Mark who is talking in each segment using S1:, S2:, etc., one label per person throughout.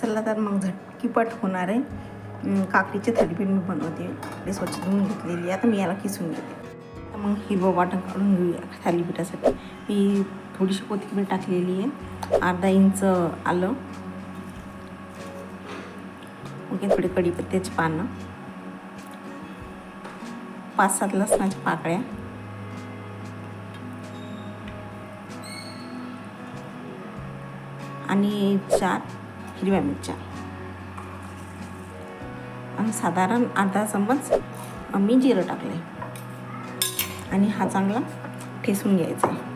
S1: चला तर मग झटकीपट होणार आहे. काकडीचे थालीपीठ मी बनवते. ते स्वच्छ धुवून घेतलेली आहे. आता मी याला किसून घेते. तर मग हिरवं वाटण काढून घेऊया थालीपीठासाठी मी थोडीशी कोथिंबीर टाकलेली आहे. अर्धा इंच आलं. ओके थोडी कढीपत्त्याची पानं. पाच सात लसणाच्या पाकळ्या. आणि चार हिरव्या मिरच्या आणि साधारण अर्धा चम्मच मी जिरं टाकले आणि हा चांगला ठेसून घ्यायचा आहे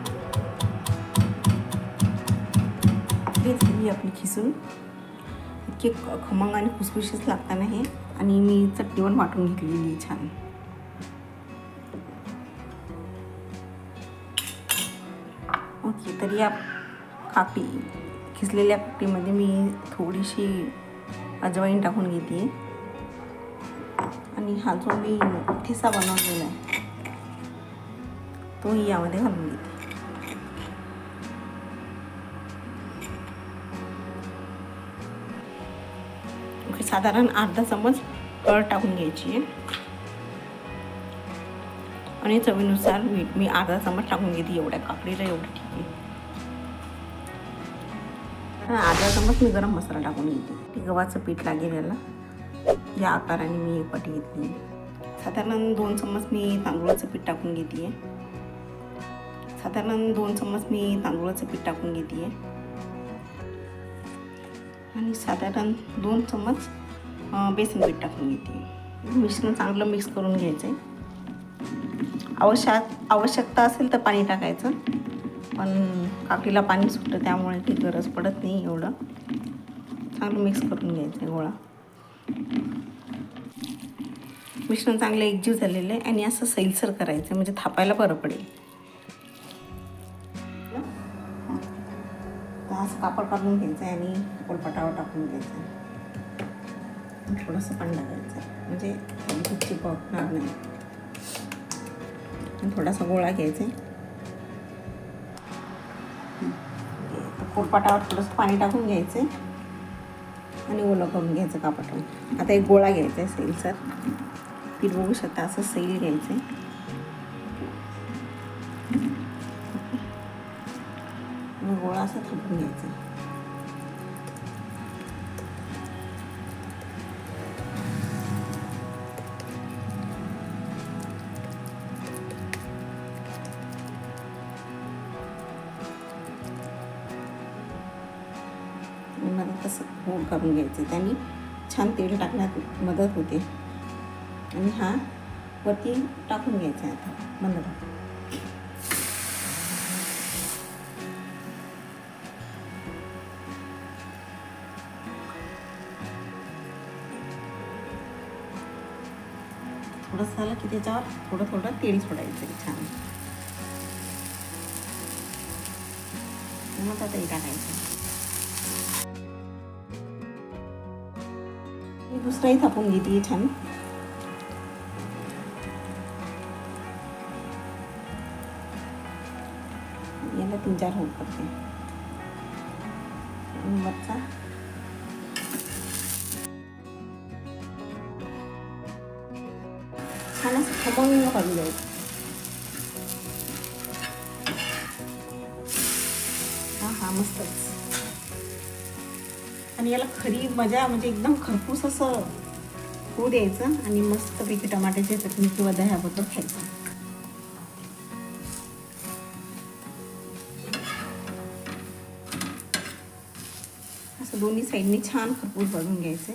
S1: तेच ही आपली खिसून इतके खमंग आणि खुसखुशीच लागताना हे आणि मी चटणी पण वाटून घेतलेली छान ओके तरी या काकडी खिसलेल्या पट्टीमध्ये मी थोडीशी अजवाईन टाकून घेते. आणि हा जो मी ठेसा बनवलेला आहे तोही यामध्ये घालून घेते. साधारण अर्धा चम्मच हळद टाकून घ्यायची आहे. आणि चवीनुसार मीठ मी अर्धा चम्मच टाकून घेते एवढ्या काकडीला एवढं ठीक आहे. हा, अर्धा चम्मच मी गरम मसाला टाकून घेते. ते गव्हाचं पीठ लागेल याला. या आकाराने मी एक वाटी घेतली. साधारण दोन चम्मच मी तांदूळाचं पीठ टाकून घेते साधारण दोन चम्मच मी तांदूळाचं पीठ टाकून घेते आणि साधारण दोन चम्मच बेसन पीठ टाकून घेते मिश्रण चांगलं मिक्स करून घ्यायचं आहे आवश्यक आवश्यकता असेल तर पाणी टाकायचं. पण काकडीला पाणी सुटतं त्यामुळे ती गरज पडत नाही एवढं. चांगलं मिक्स करून घ्यायचं आहे गोळा. मिश्रण चांगलं एकजीव झालेलं आहे आणि असं सैलसर करायचं म्हणजे थापायला बरं पडेल. असं कापड काढून घ्यायचं आहे आणि पोलपटावर टाकून घ्यायचं आहे थोडंसं पाणी टाकायचं आहे म्हणजे चिपकणार नाही. थोडासा गोळा घ्यायचा आहे तर थोडंसं पाणी टाकून घ्यायचं आहे आणि ओलं करून घ्यायचं कापडून आता एक गोळा घ्यायचा आहे सैलसर. पीठ बघू शकता असं सैल घ्यायचं आहे. गोळा गोळा असा थांबून घ्यायचा असं हो करून घ्यायचं. त्याने छान तेल टाकण्यात मदत होते. आणि हा वरती टाकून घ्यायचा आता. बंद थोडंसं झालं की त्याच्यावर थोडं थोडं तेल सोडायचं छान. मग आता हे टाकायचं. मी दुसराही थापून घेते छान याला तीन चार होत करते आणि वरचा छान असं खमंग करून द्यायचं हा हा मस्तच आणि याला खरी मजा म्हणजे एकदम खरपूस असं होऊ द्यायचं आणि मस्तपैकी टमाट्याची चटणी किंवा दह्याबरोबर खायचं. असं दोन्ही साईडनी छान खरपूस भाजून घ्यायचं.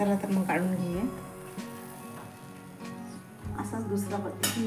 S1: चला तर मग काढून घेऊया. असाच दुसरा पद्धती